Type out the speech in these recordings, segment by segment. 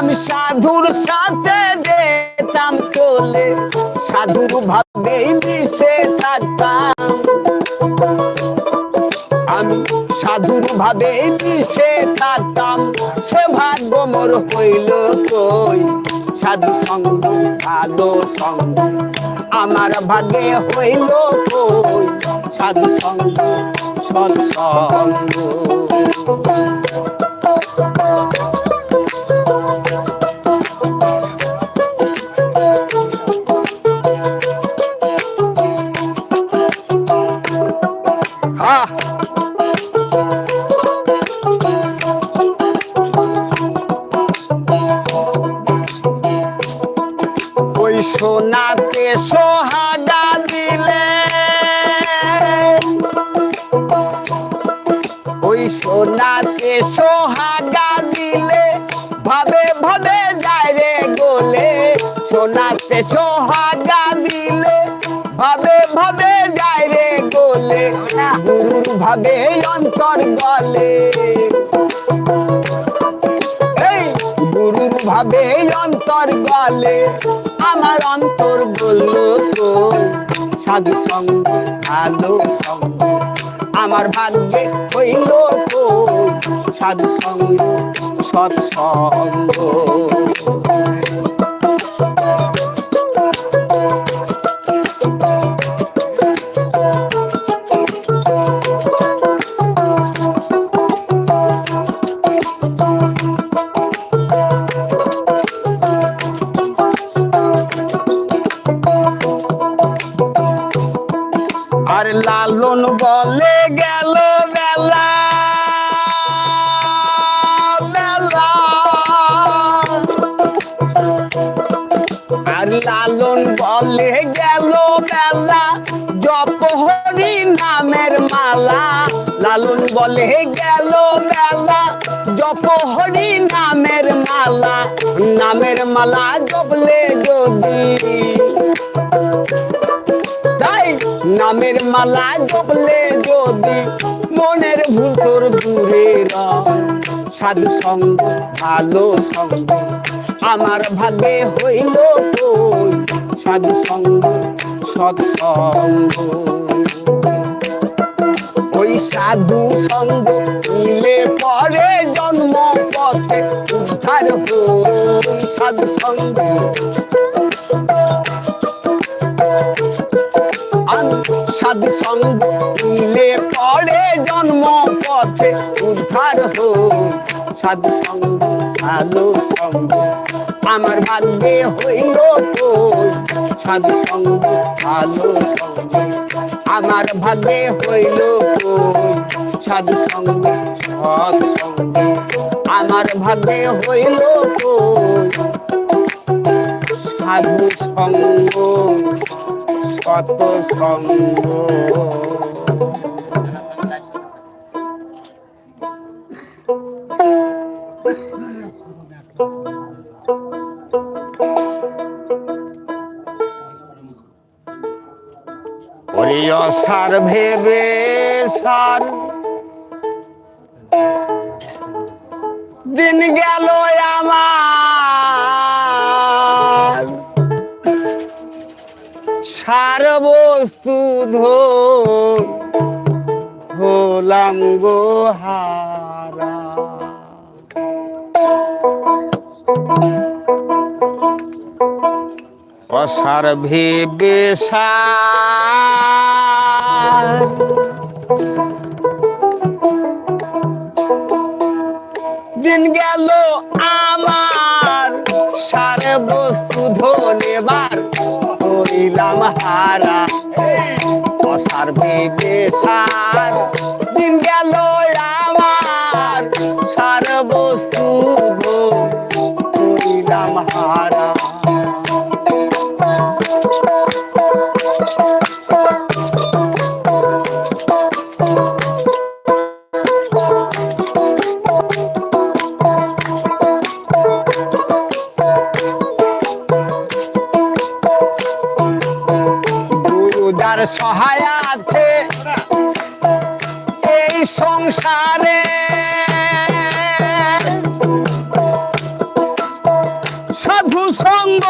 আমি সাধুর সাথে যেতাম চলে। সাধুর ভাবেই মিশে থাকতাম। আমি সাধুর ভাবে মিশে থাকতাম। সে ভাগ্য মোর হইল কই? সাধু সঙ্গ, ভালো সঙ্গ, আমার ভাগ্যে হইল কই? সাধু সঙ্গ সৎসঙ্গ আহ। ওই সোনাতে সোহাগা দিলে। ওই সোনাতে সোহাগা দিলে। ভাবে ভাবে যায় রে গোলে। সোনাতে সোহাগা ভাবে অন্তর গলে আমার অন্তর বলল, তো সাধু সঙ্গ, ভালো সঙ্গ, আমার ভাগ্যে হইল তো সাধু সঙ্গ, সৎসঙ্গ। আর লালন বলে গেল বেলা আর লালন বলে গেল বেলা জপ হরি নামের মালা। লালন বলে গেল বেলা জপ হরি নামের মালা। নামের মালা জপলে যদি নামের মালা জপলে যদি মনের ভুল তোর দূরে সাধু সঙ্গ, ভালো সঙ্গ, আমার ভাগ্যে হইল কই? সাধু সঙ্গ সৎসঙ্গ ওই সাধু সঙ্গ মিলে পরে জন্ম পথে উদ্ধার হই। সাধু সঙ্গ সাধু সঙ্গ মিলে পরে জন্ম পথে উদ্ধার হো সাধু সঙ্গ ভালো সঙ্গ আমার ভাগ্যে হইল তো সাধু সঙ্গ ভালো সঙ্গ আমার ভাগ্যে হইল তো সাধু সঙ্গ, সৎ সঙ্গ আমার ভাগ্যে হইল তো সাধু সঙ্গ কত সঙ্গ প্রিয় সার ভেবে সার। দিন গেল আমার সার বস্তু ধো হলাম গো অসার ভেবে দিন গেল আমার সার বস্তু ধনেবার হইলাম হারা। অসার ভেবে সার। দিন গেল সংসারে। সাধু সঙ্গ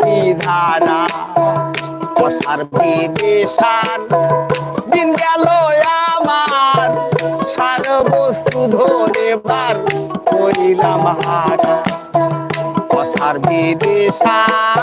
কি ধারা, অসার বিদেশান দিন গেল আমার সার বস্তু ধরে বার করিলাম হারা। অসার বিদেশার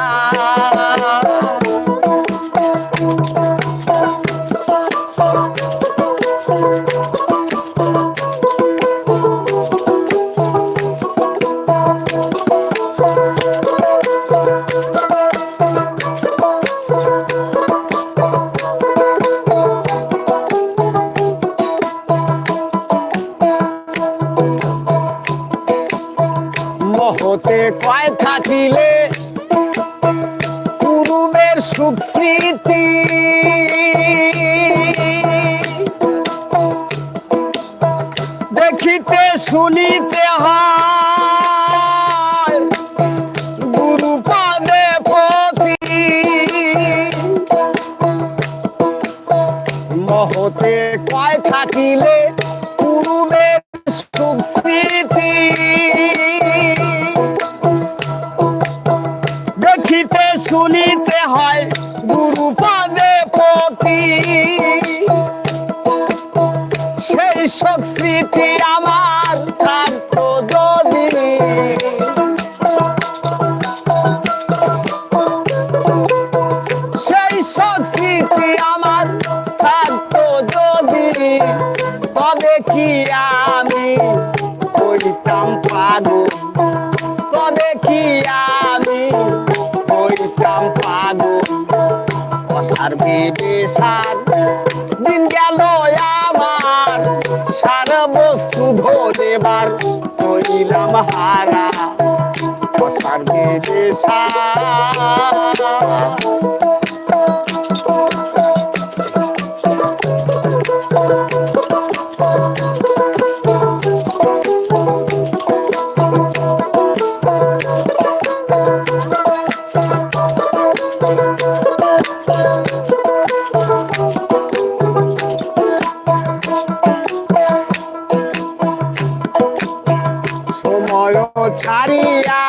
অসার বিবেশার দিন গেল আমার সার বস্তু ধরেবার কইলাম হারা। অসার বিবেশার ছাড়িয়া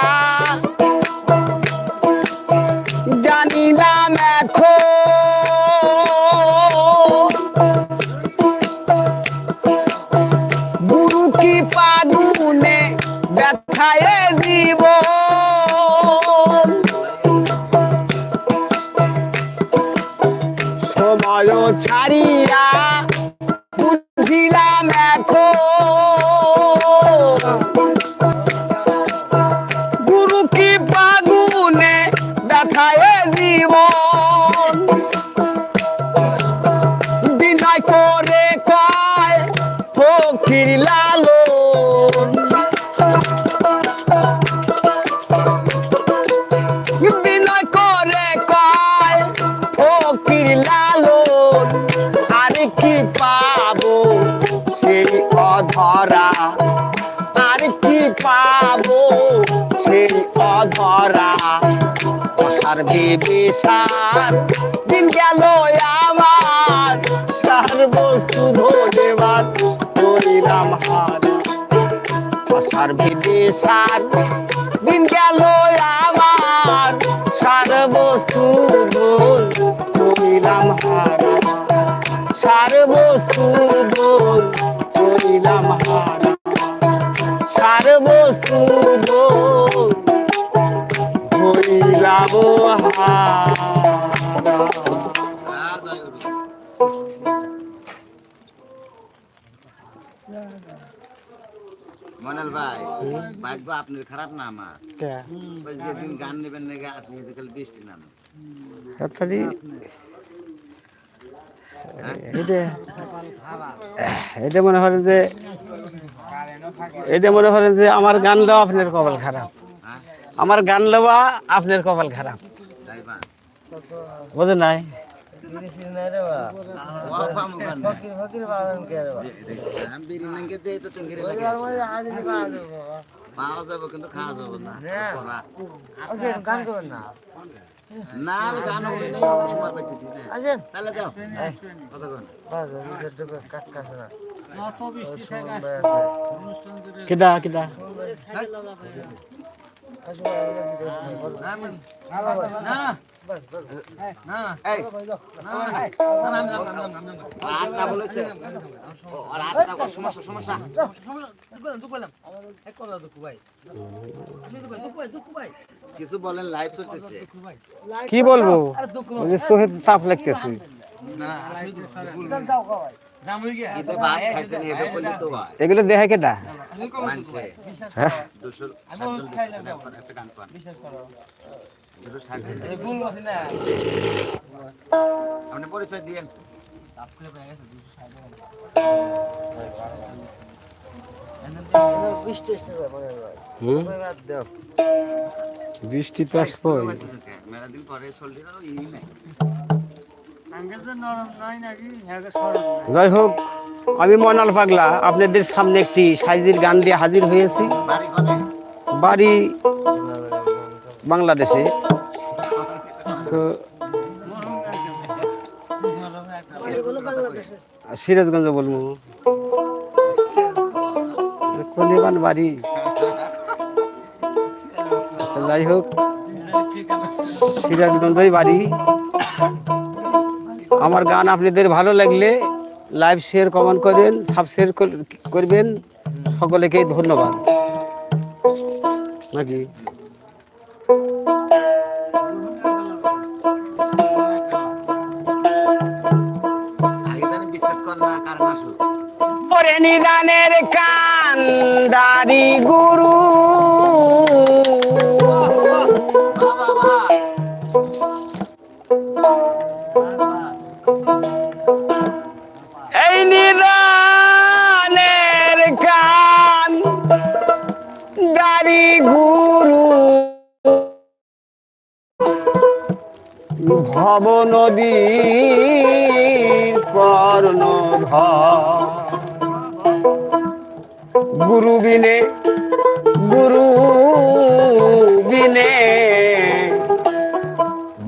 জীবন সার দিন গেল আমার, সার বস্তু ধরেবার করিলাম হারা অসার ভেবে সার, দিন গেল আমার, সার বস্তু ধর করিলাম হারা সার বস্তু করিলাম মনাল ভাই ভাগ্য আপনার খারাপ না আমার? যেদিন গান নেবেন না আসলে খালি বৃষ্টি নামে। এটা এটা মনে করেন যে এটা মনে করেন যে আমার গান দেওয়া আপনার কপাল খারাপ। হ্যাঁ আমার গান দেওয়া আপনার কপাল খারাপ বোঝেন নাই পাওয়া যাবে খাওয়া না। না কিছু বলেন লাইভ চলতেছে কি বলব চোখে চাপ লাগতেছে ঈদে ভাত খাইছেন এবার বললে এগুলো দেখে কেডা মানছে। হ্যাঁ? আপনি পরিচয় দিয়েন। বৃষ্টি তো আসব মেলা দিন পরে যাই হোক আমি মনাল পাগলা আপনাদের সামনে একটি সাইজির গান দিয়ে হাজির হয়েছি। বাড়ি বাংলাদেশে। তো সিরাজগঞ্জ বলব। কলিবান বাড়ি। আচ্ছা, যাই হোক সিরাজগঞ্জই বাড়ি। আমার গান আপনাদের ভালো লাগলে লাইভ শেয়ার কমেন্ট করবেন সাবস্ক্রাইব করবেন। সকলেকে ধন্যবাদ। নাকি? নিদানের কান দারি গুরু ভব নদীর কর্ণধর। গুরু বিনে গুরু বিনে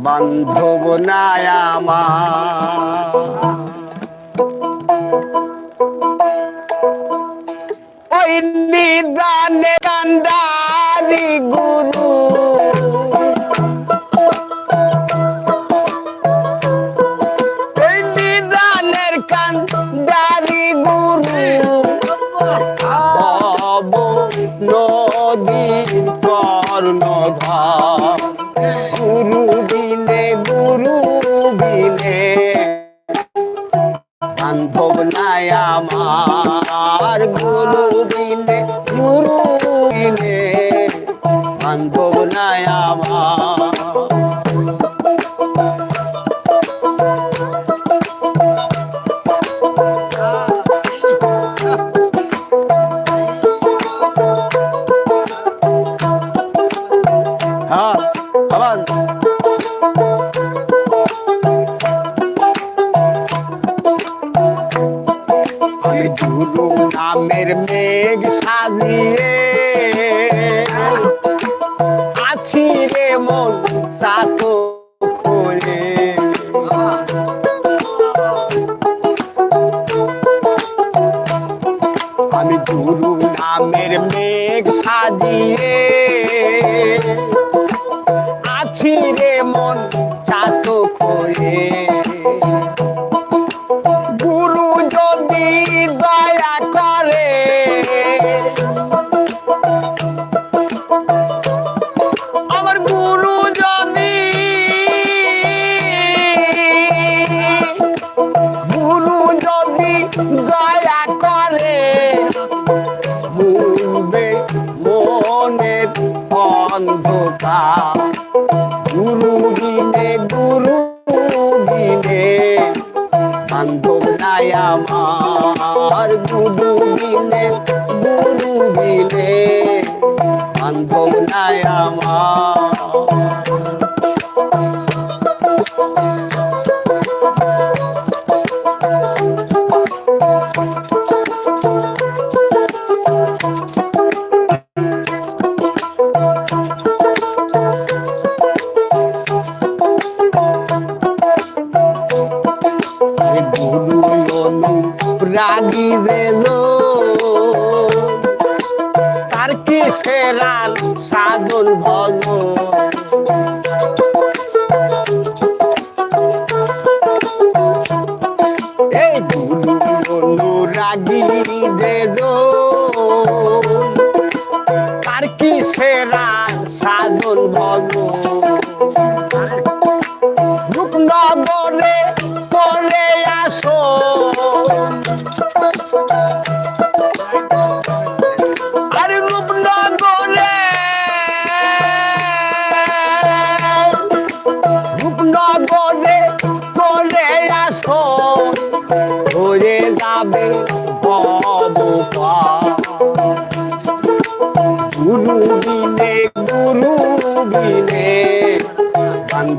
বান্ধব আমার। ওই নিদানে কান্ডারি গুরু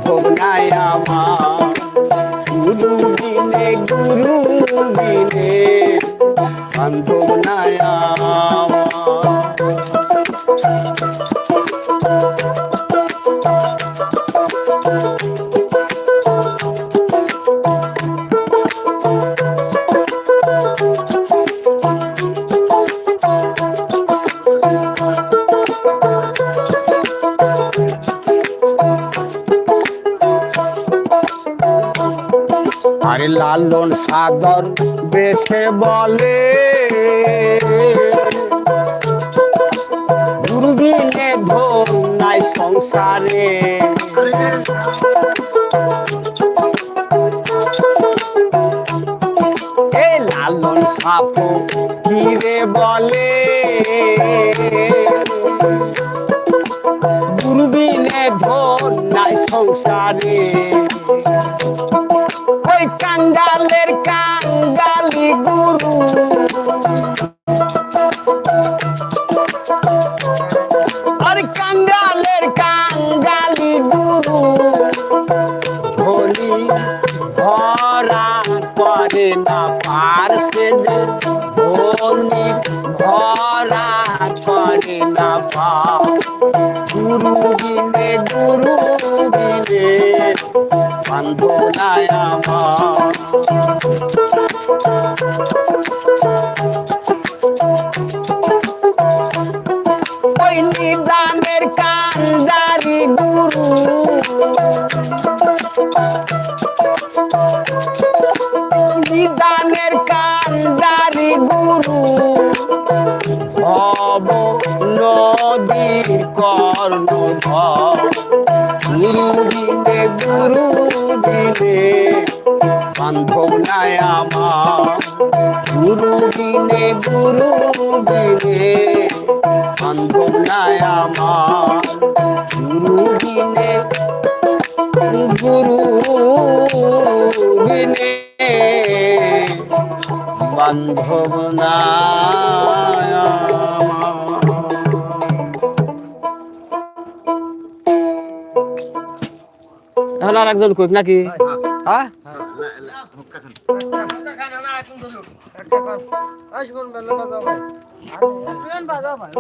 বান্ধব নাই আমার গুরু বিনে গুরু বিনে সাদর বেশে বলে। দূরবীনে ধন নাই সংসারে। এ লালন সাপ কিরে বলে? দূরবীনে ধন নাই সংসারে। ওই কাঙ্গালের কাঙ্গালি গুরু। আর কাঙ্গালের কাঙ্গালি গুরু। ধনি ভরা করে না পারছে ধনি ভরা করে না পা গুরু বিনে গুরু বিনে। বান্ধব নাই আমার। বিনে বান্ধব নাই আমার গুরু বিনে গুরু বিনে বান্ধব নাই আমার গুরু বিনে গুরু বিনে বান্ধব নাই আমার এখন আর একজন কইক নাকি হ্যাঁ বাজাও ভাই বাজাও ভাই